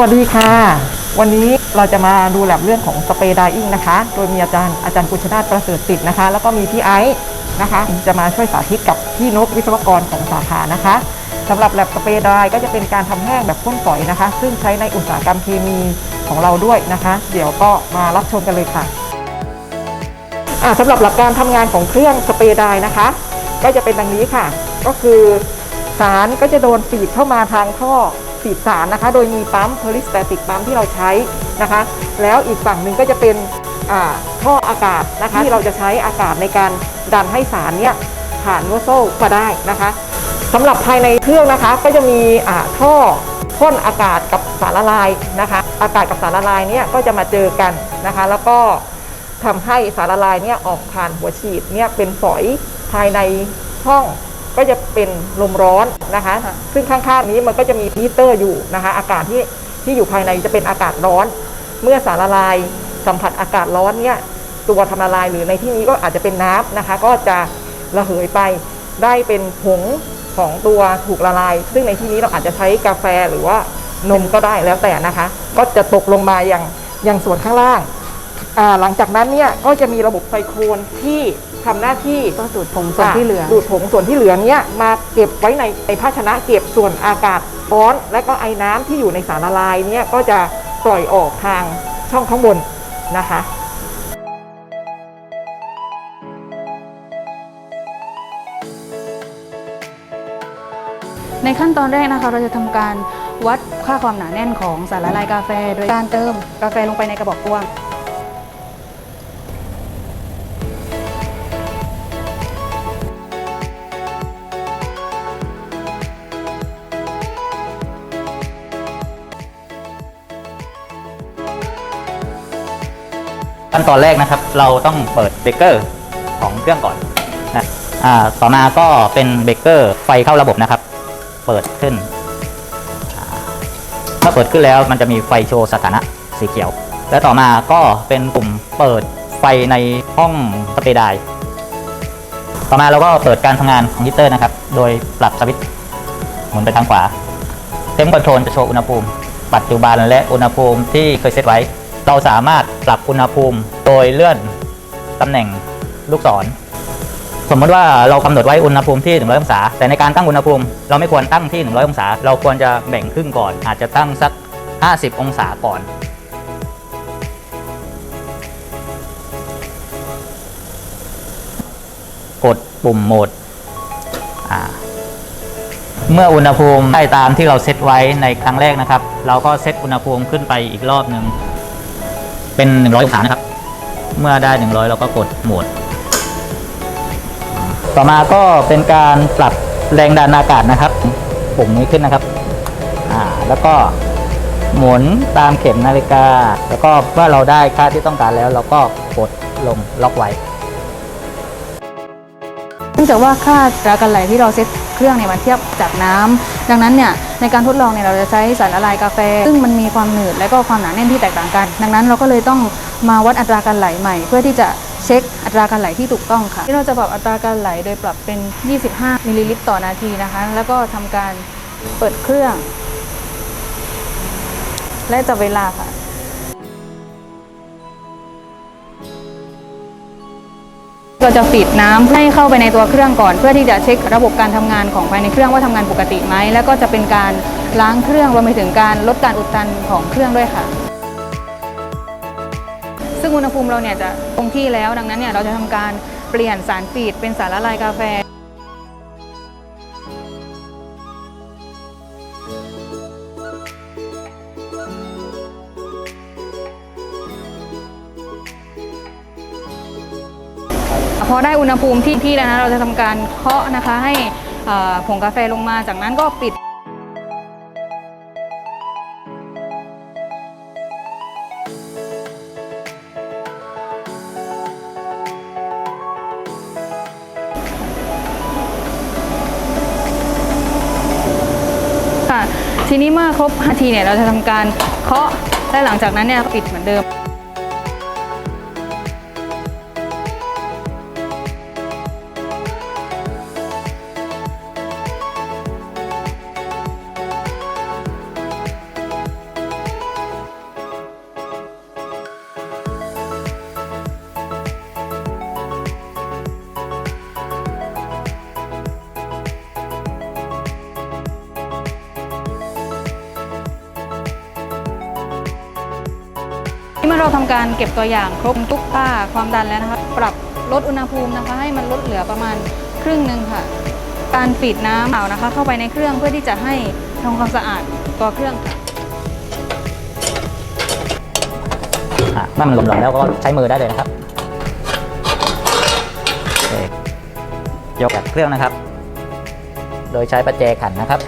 วัสดีค่ะ วันนี้เราจะมาดูแลบเรื่องของสเปรย์ไดอิงนะคะ โดยมีอาจารย์อาจารย์กุชนาทประเสริฐสิทธิ์นะคะ แล้วก็มีพี่ไอซ์นะคะ จะมาช่วยสาธิตกับพี่นกวิศวกรของสาขานะคะสำหรับแลบสเปรย์ไดก็จะเป็นการทำแห้งแบบพ่นฝอยนะคะ ซึ่งใช้ในอุตสาหกรรมเคมีของเราด้วยนะคะ เดี๋ยวก็มารับชมกันเลยค่ะสำหรับหลักการทำงานของเครื่องสเปรย์ไดนะคะ ก็จะเป็นดังนี้ค่ะ ก็คือสารก็จะโดนฟีดเข้ามาทางท่อ ฟีดสารนะคะ โดยมีปั๊มเพลิสแตติกปั๊มที่เราใช้นะคะ แล้วอีกฝั่งหนึ่งก็จะเป็นท่ออากาศนะคะที่เราจะใช้อากาศในการดันให้สารเนี่ยผ่านโนโซ่มาได้นะคะสำหรับภายในเครื่องนะคะก็จะมีอ่าท่อพ่นอากาศกับสารละลายนะคะ อากาศกับสารละลายเนี่ยก็จะมาเจอกันนะคะ แล้วก็ทำให้สารละลายเนี่ยออกผ่านหัวฉีดเนี่ยเป็นฝอยภายในห้อง ก็จะเป็นลมร้อนนะคะ ซึ่งข้างๆนี้มันก็จะมีฮีตเตอร์อยู่นะคะ อากาศที่ที่อยู่ภายในจะเป็นอากาศร้อน เมื่อสารละลายสัมผัสอากาศร้อนเนี่ยตัวทำละลายหรือในที่นี้ก็อาจจะเป็นน้ำนะคะ ก็จะระเหยไปได้เป็นผงของตัวถูกละลาย ซึ่งในที่นี้เราอาจจะใช้กาแฟหรือว่านมก็ได้แล้วแต่นะคะ ก็จะตกลงมาอย่างอย่างส่วนข้างล่างอ่าหลังจากนั้นเนี่ยก็จะมีระบบไซโครนที่ ทำหน้าที่ก็ดูดผงส่วนที่เหลือดูดผงส่วนที่เหลือเนี่ยมาเก็บไว้ในในภาชนะเก็บส่วนอากาศร้อน และก็ไอ้น้ำที่อยู่ในสารละลายเนี่ยก็จะปล่อยออกทางช่องข้างบนนะคะในขั้นตอนแรกนะคะเราจะทำการวัดค่าความหนาแน่นของสารละลายกาแฟ โดยการเติมกาแฟลงไปในกระบอกตวง ขั้นตอนแรกนะครับ เราต้องเปิดเบรกเกอร์ของเครื่องก่อนนะอ่าต่อมาก็เป็นเบรกเกอร์ไฟเข้าระบบนะครับ เปิดขึ้น ถ้าเปิดขึ้นแล้วมันจะมีไฟโชว์สถานะสีเขียว แล้วต่อมาก็เป็นปุ่มเปิดไฟในห้องสเปรย์ไดร์ต่อมาเราก็เปิดการทำงานของฮีเตอร์นะครับ โดยปรับสวิตช์หมุนไปทางขวาเทมคอนโทรลจะโชว์อุณหภูมิ ปัจจุบันและอุณหภูมิที่เคยเซตไว้ เราสามารถปรับอุณหภูมิโดยเลื่อนตำแหน่งลูกศร สมมติว่าเรากำหนดไว้อุณหภูมิที่ 100 องศา แต่ในการตั้งอุณหภูมิ เราไม่ควรตั้งที่ 100 องศา เราควรจะแบ่งครึ่งก่อน อาจจะตั้งสัก 50 องศาก่อน กดปุ่มโหมด เมื่ออุณหภูมิได้ตามที่เราเซตไว้ในครั้งแรกนะครับ เราก็เซตอุณหภูมิขึ้นไปอีกรอบหนึ่ง เป็น 100 องศานะครับ เมื่อได้ 100 เราก็กดโหมด ต่อมาก็เป็นการปรับแรงดันอากาศนะครับ ปุ่มนี้ขึ้นนะครับ อ่า แล้วก็หมุนตามเข็มนาฬิกา แล้วก็เมื่อเราได้ค่าที่ต้องการแล้วเราก็กดลงล็อกไว้เนื่องจากว่าค่าอัตราการไหลที่เราเซตเครื่องเนี่ยมันเทียบจากน้ำดังนั้นเนี่ย ในการทดลองเนี่ยเราจะใช้สารละลายกาแฟ ซึ่งมันมีความหนืดและก็ความหนาแน่นที่แตกต่างกัน ดังนั้นเราก็เลยต้องมาวัดอัตราการไหลใหม่ เพื่อที่จะเช็คอัตราการไหลที่ถูกต้องค่ะ ที่เราจะปรับอัตราการไหลโดยปรับเป็น 25มิลลิลิตรต่อนาทีนะคะ แล้วก็ทำการเปิดเครื่อง และจับเวลาค่ะ เราจะปิดน้ำให้เข้าไปในตัวเครื่องก่อน เพื่อที่จะเช็คระบบการทำงานของภายในเครื่องว่าทำงานปกติไหมแล้วก็จะเป็นการล้างเครื่องรวมไปถึงการลดการอุดตันของเครื่องด้วยค่ะ ซึ่งอุณหภูมิเราเนี่ยจะคงที่แล้วดังนั้นเนี่ยเราจะทำการเปลี่ยนสารฟีดเป็นสารละลายกาแฟ พอได้อุณหภูมิที่ที่แล้วนะเราจะทำการเคาะนะคะให้ผงกาแฟลงมาจากนั้นก็ปิดค่ะทีนี้เมื่อครบ5ทีเนี่ยเราจะทำการเคาะและหลังจากนั้นเนี่ยปิดเหมือนเดิม เมื่อเราทำการเก็บตัวอย่างครบทุกค่าความดันแล้วนะคะ ปรับลดอุณหภูมินะคะ ให้มันลดเหลือประมาณครึ่งหนึ่งค่ะ การปิดน้ำเปล่านะคะ เข้าไปในเครื่องเพื่อที่จะให้ทำความสะอาดตัวเครื่องค่ะอะเมื่อมันหลวมๆแล้วก็ใช้มือได้เลยนะครับยกจากเครื่องนะครับ โดยใช้ประแจขันนะครับ